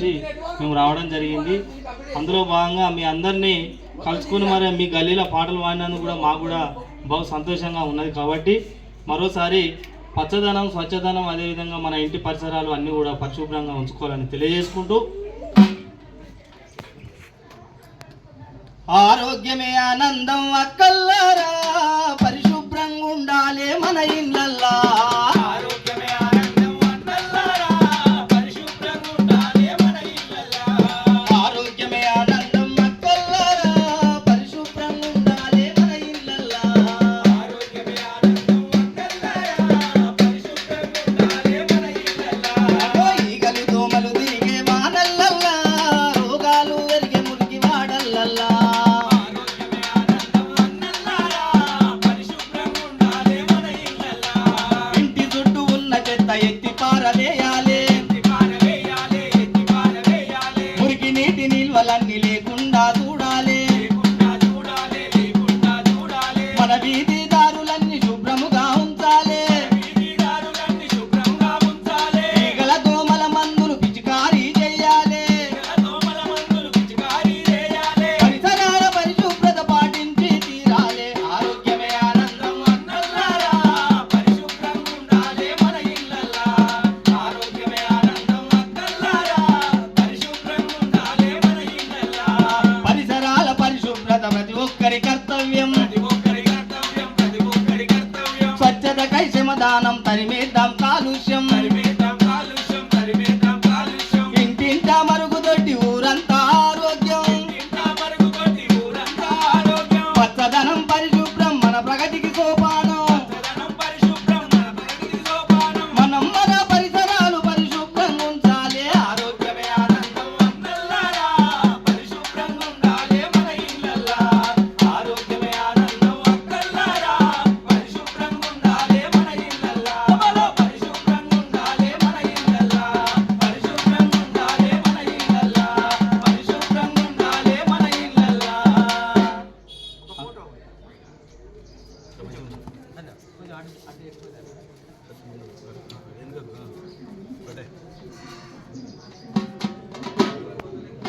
మేము రావడం జరిగింది. అందులో భాగంగా మీ అందరినీ కలుసుకుని మరి మీ గల్లీలో పాటలు పాడినందుకు కూడా మాకు కూడా బహు సంతోషంగా ఉన్నది కాబట్టి మరోసారి పచ్చదనం స్వచ్ఛదనం అదేవిధంగా మన ఇంటి పరిసరాలు అన్నీ కూడా పరిశుభ్రంగా ఉంచుకోవాలని తెలియజేసుకుంటూ ఆరోగ్యమే ఆనందం అక్కల్లారా పరిశుభ్రంగా ఉండాలి మన ఇంట్లో నేటి నిల్వలన్నీ లేకుండా సమాధానం తరిమేద్దాం కాలుష్యం. అటు అటు ఎక్కువ